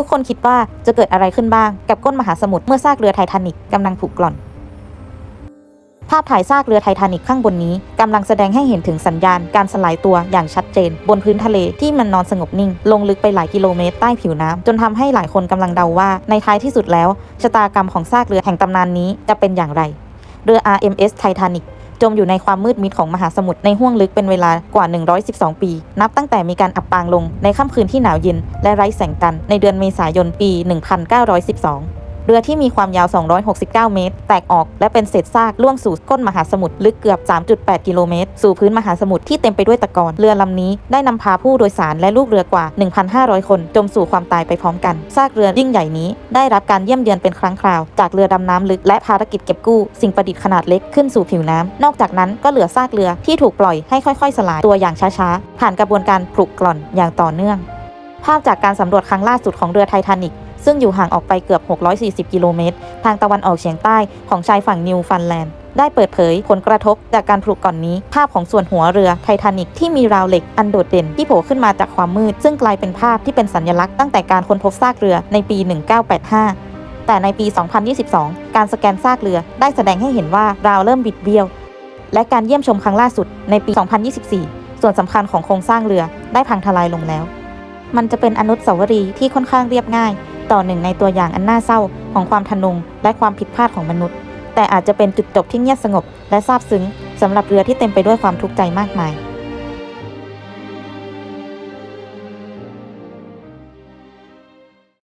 ทุกคนคิดว่าจะเกิดอะไรขึ้นบ้าง กับก้นมหาสมุทรเมื่อซากเรือไททานิกกำลังผุกร่อน ภาพถ่ายซากเรือไททานิกข้างบนนี้กำลังแสดงให้เห็นถึงสัญญาณการสลายตัวอย่างชัดเจน บนพื้นทะเลที่มันนอนสงบนิ่ง ลงลึกไปหลายกิโลเมตรใต้ผิวน้ำจนทำให้หลายคนกำลังเดาว่า ในท้ายที่สุดแล้วชะตากรรมของซากเรือแห่งตำนานนี้จะเป็นอย่างไร เรือ RMS Titanic จมอยู่ในความมืดมิดของมหาสมุทรในห้วงลึกเป็นเวลากว่า 112 ปี นับตั้งแต่มีการอับปางลงในค่ำคืนที่หนาวเย็นและไร้แสงจันทร์ในเดือนเมษายนปี 1912 เรือที่มีความยาว 269 เมตร แตกออกและเป็นเศษซากล่วงสู่ก้นมหาสมุทรลึกเกือบ 3.8 กิโลเมตร สู่พื้นมหาสมุทรที่เต็มไปด้วยตะกอน เรือลำนี้ได้นำพาผู้โดยสารและลูกเรือกว่า 1,500 คน จมสู่ความตายไปพร้อมกัน ซากเรือยิ่งใหญ่นี้ ได้รับการเยี่ยมเยือนเป็นครั้งคราว จากเรือดำน้ำลึกและภารกิจเก็บกู้สิ่งประดิษฐ์ขนาดเล็กขึ้นสู่ผิวน้ำนอกจากนั้นก็เหลือซากเรือที่ถูกปล่อยให้ค่อยๆ สลายตัวอย่างช้าๆ ผ่านกระบวนการผลุกกร่อนอย่างต่อเนื่อง ภาพจากการสำรวจครั้งล่าสุดของเรือไททานิก ซึ่งอยู่ห่างออกไปเกือบ 640 กิโลเมตร ทางตะวันออกเฉียงใต้ของชายฝั่งนิวฟันแลนด์ได้เปิดเผยผลกระทบจากการผลุก่อนนี้ ภาพของส่วนหัวเรือไททานิกที่มีราวเหล็กอันโดดเด่นที่โผล่ขึ้นมาจากความมืด ซึ่งกลายเป็นภาพที่เป็นสัญลักษณ์ตั้งแต่การค้นพบซากเรือในปี 1985 แต่ในปี 2022 การสแกนซากเรือได้แสดงให้เห็นว่าราวเริ่มบิดเบี้ยว และการเยี่ยมชมครั้งล่าสุดในปี 2024 ส่วนสำคัญของโครงสร้างเรือได้พังทลายลงแล้ว มันจะเป็นอนุสาวรีย์ที่ค่อนข้างเรียบง่าย ต่อหนึ่งในตัวอย่างอันน่าเศร้าของความทะนงและความผิดพลาดของมนุษย์ แต่อาจจะเป็นจุดจบที่เงียบสงบ และซาบซึ้งสำหรับเรือที่เต็มไปด้วยความทุกข์ใจมากมาย